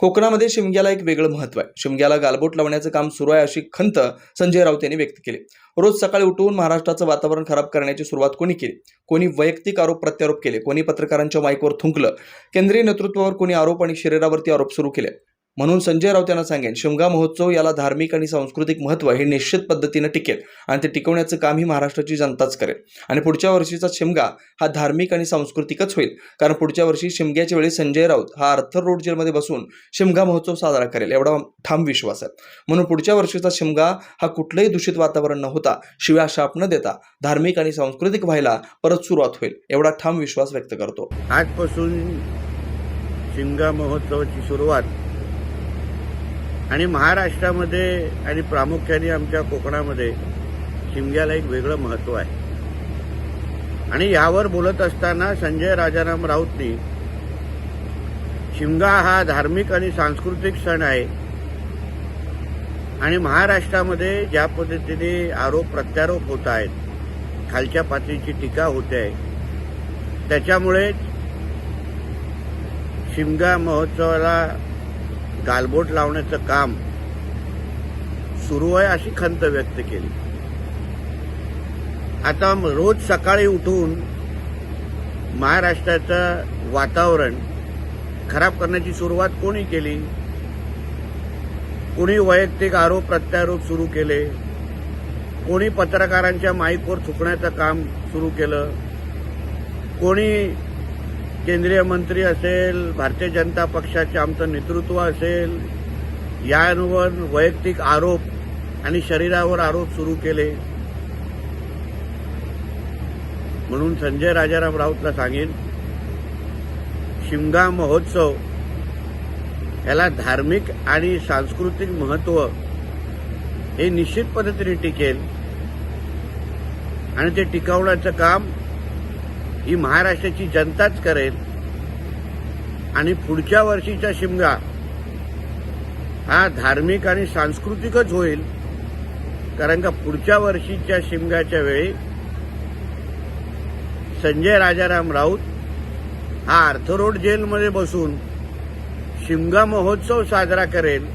कोकणामध्ये शिमग्याला एक वेगळं महत्त्व आहे. शिमग्याला गालबोट लावण्याचं काम सुरू आहे अशी खंत संजय राऊत यांनी व्यक्त केली. रोज सकाळी उठून महाराष्ट्राचं वातावरण खराब करण्याची सुरुवात कोणी केली? कोणी वैयक्तिक आरोप प्रत्यारोप केले? कोणी पत्रकारांच्या माईकवर थुंकलं? केंद्रीय नेतृत्वावर कोणी आरोप आणि शरीरावरती आरोप सुरू केले? म्हणून संजय राऊत यांना सांगेन शिमगा महोत्सव याला धार्मिक आणि सांस्कृतिक महत्त्व हे निश्चित पद्धतीनं टिकेल आणि ते टिकवण्याचं काम ही महाराष्ट्राची जनताच करेल. आणि पुढच्या वर्षीचा शिमगा हा धार्मिक आणि सांस्कृतिकच होईल कारण पुढच्या वर्षी शिमग्याच्या वेळी संजय राऊत हा आर्थर रोड जेलमध्ये बसून शिमगा महोत्सव साजरा करेल एवढा ठाम विश्वास आहे. म्हणून पुढच्या वर्षीचा शिमगा हा कुठलंही दूषित वातावरण न होता शिव्या शाप न देता धार्मिक आणि सांस्कृतिक व्हायला परत सुरुवात होईल एवढा ठाम विश्वास व्यक्त करतो. आजपासून शिमगा महोत्सवाची सुरुवात आणि महाराष्ट्रामध्ये आणि प्रामुख्याने आमच्या कोकणामध्ये शिमग्याला एक वेगळं महत्त्व आहे. आणि यावर बोलत असताना संजय राजाराम राऊतनी शिमगा हा धार्मिक आणि सांस्कृतिक सण आहे. आणि महाराष्ट्रामध्ये ज्या पद्धतीने आरोप प्रत्यारोप होत आहेत खालच्या पातळीची टीका होते आहे त्याच्यामुळे शिमगा महोत्सवाला गालबोट लावण्याचं काम सुरू आहे अशी खंत व्यक्त केली. आता रोज सकाळी उठून महाराष्ट्राचं वातावरण खराब करण्याची सुरुवात कोणी केली? कोणी वैयक्तिक आरोप प्रत्यारोप सुरू केले? कोणी पत्रकारांच्या माईकवर थुकण्याचं काम सुरू केलं? कोणी केंद्रीय मंत्री असेल भारतीय जनता पक्षाचे आमचं नेतृत्व असेल यांवर वैयक्तिक आरोप आणि शरीरावर आरोप सुरू केले. म्हणून संजय राजाराम राऊतला सांगेन शिमगा महोत्सव याला धार्मिक आणि सांस्कृतिक महत्त्व हे निश्चित पद्धतीने टिकेल आणि ते टिकवण्याचं काम ही महाराष्ट्राची जनताच करेल. आणि पुढच्या वर्षीचा शिमगा हा धार्मिक आणि सांस्कृतिकच होईल. कारण का पुढच्या वर्षीच्या शिमगाच्या वेळी संजय राजाराम राऊत हा आर्थरोड जेलमध्ये बसून शिमगा महोत्सव साजरा करेल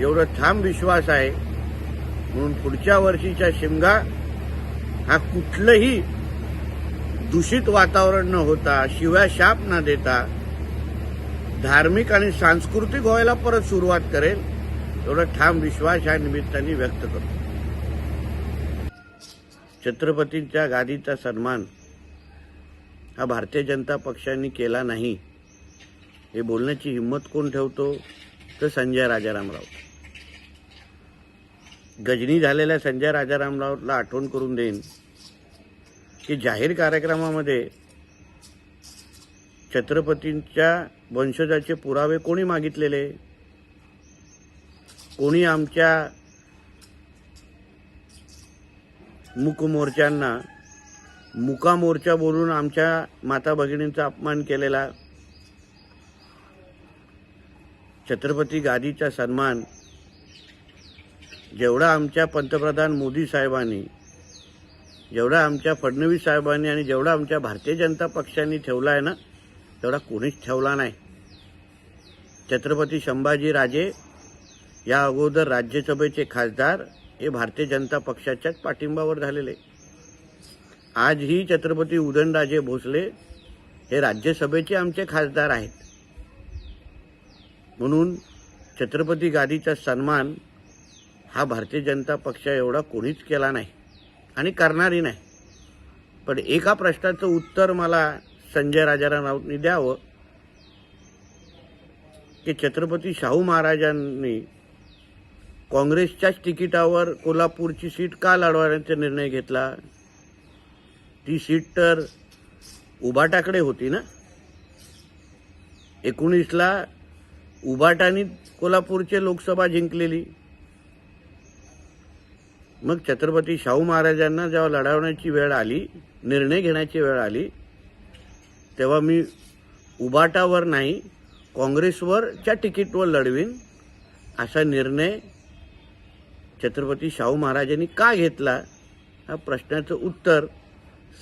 एवढं ठाम विश्वास आहे. म्हणून पुढच्या वर्षीचा शिमगा हा कुठलंही दूषित वातावरण न होता शिव्या शाप न देता धार्मिक आणि सांस्कृतिक व्हायला परत सुरुवात करेल एवढा ठाम विश्वास या निमित्ताने व्यक्त करतो. छत्रपतींच्या गादीचा सन्मान हा भारतीय जनता पक्षाने केला नाही. हे बोलण्याची हिंमत कोण ठेवतो? तर संजय राजाराम राऊत गजनी झालेल्या संजय राजाराम राऊतला आठवण करून देईन. की जाहीर कार्यक्रमामध्ये छत्रपतींच्या वंशजाचे पुरावे कोणी मागितलेले? कोणी आमच्या मुकमोर्चांना मुकामोर्चा मुका मोर्चा बोलून आमच्या माता भगिनींचा अपमान केलेला? छत्रपती गादीचा सन्मान जेवढा आमच्या पंतप्रधान मोदी साहेबांनी जेवढा आमच्या फडणवीस साहेबांनी आणि जेवढा आमच्या भारतीय जनता पक्षाने ठेवला आहे ना तेवढा कोणीच ठेवला नाही. छत्रपती संभाजी राजे या अगोदर राज्यसभेचे खासदार हे भारतीय जनता पक्षाच्याच पाठिंबावर झालेले. आजही छत्रपती उदयनराजे भोसले हे राज्यसभेचे आमचे खासदार आहेत. म्हणून छत्रपती गादीचा सन्मान हा भारतीय जनता पक्ष एवढा कोणीच केला नाही. आणि करणारही नाही. पण एका प्रश्नाचं उत्तर मला संजय राजाराम राऊतनी द्यावं की छत्रपती शाहू महाराजांनी काँग्रेसच्याच तिकिटावर कोल्हापूरची सीट का लढवण्याचा निर्णय घेतला? ती सीट तर उभाटाकडे होती ना? एकोणीसला उभाटाने कोल्हापूरचे लोकसभा जिंकलेली. मग छत्रपती शाहू महाराजांना जेव्हा लढवण्याची वेळ आली निर्णय घेण्याची वेळ आली तेव्हा मी उबाटावर नाही काँग्रेसवरच्या तिकीटवर लढवीन असा निर्णय छत्रपती शाहू महाराजांनी का घेतला? हा प्रश्नाचं उत्तर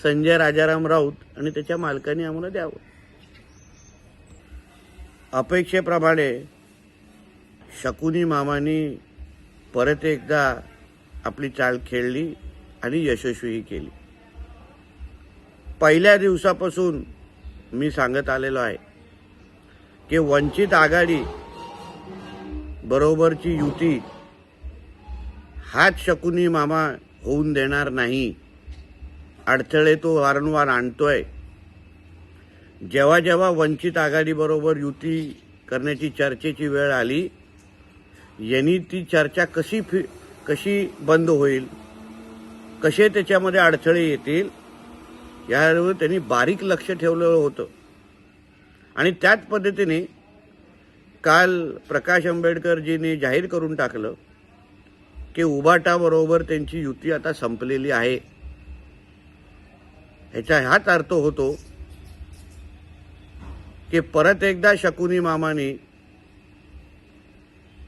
संजय राजाराम राऊत आणि त्याच्या मालकाने आम्हाला द्यावं. अपेक्षेप्रमाणे शकुनी मामानी परत एकदा आपली चाल खेळली आणि यशस्वीही केली. पहिल्या दिवसापासून मी सांगत आलेलो आहे की वंचित आघाडी बरोबरची युती हाच शकुनी मामा होऊन देणार नाही. अडथळे तो वारंवार आणतोय. जेव्हा जेव्हा वंचित आघाडीबरोबर युती करण्याची चर्चेची वेळ आली यांनी ती चर्चा कशी फि कशी बंद होईल कसे त्याच्यामध्ये अडथळे येतील यावर त्यांनी बारीक लक्ष ठेवलेलं होतं. आणि त्याच पद्धतीने काल प्रकाश आंबेडकरजींनी जाहीर करून टाकलं की उबाटाबरोबर त्यांची युती आता संपलेली आहे. ह्याचा हाच अर्थ होतो की परत एकदा शकुनी मामाने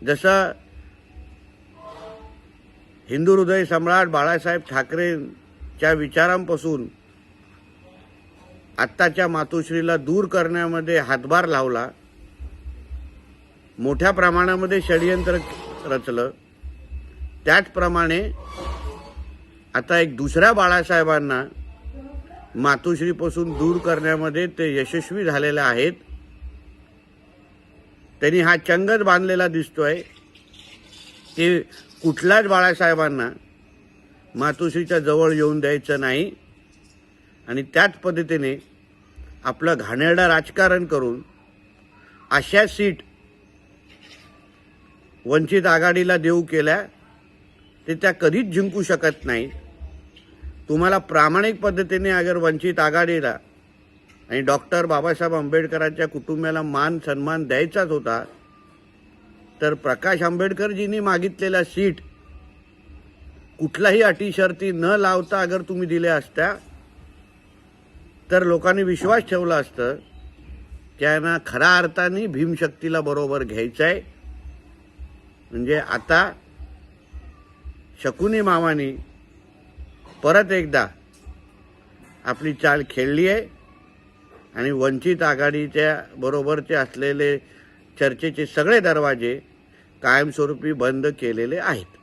जसा हिंदू हृदय सम्राट बाळासाहेब ठाकरेंच्या विचारांपासून आत्ताच्या मातोश्रीला दूर करण्यामध्ये हातभार लावला मोठ्या प्रमाणामध्ये षडयंत्र रचलं. त्याचप्रमाणे आता एक दुसऱ्या बाळासाहेबांना मातोश्रीपासून दूर करण्यामध्ये ते यशस्वी झालेले आहेत. त्यांनी हा चंगच बांधलेला दिसतोय. की कुठल्याच बाळासाहेबांना मातोश्रीच्या जवळ येऊन द्यायचं नाही. आणि त्याच पद्धतीने आपलं घाणेरडं राजकारण करून अशा सीट वंचित आघाडीला देऊ केल्या ते त्या कधीच जिंकू शकत नाही तुम्हाला प्रामाणिक पद्धतीने अगर वंचित आघाडीला आणि डॉक्टर बाबासाहेब आंबेडकरांच्या कुटुंबाला मान सन्मान द्यायचाच होता तर प्रकाश आंबेडकरजींनी मागितलेल्या सीट कुठलाही अटी शर्ती न लावता अगर तुम्ही दिल्या असत्या तर लोकांनी विश्वास ठेवला असतं त्यांना खऱ्या अर्थाने भीमशक्तीला बरोबर घ्यायचं आहे म्हणजे आता शकुनी मामानी परत एकदा आपली चाल खेळली आहे आणि वंचित आघाडीच्या बरोबरचे असलेले चर्चेचे सगळे दरवाजे कायमस्वरूपी बंद केलेले आहेत.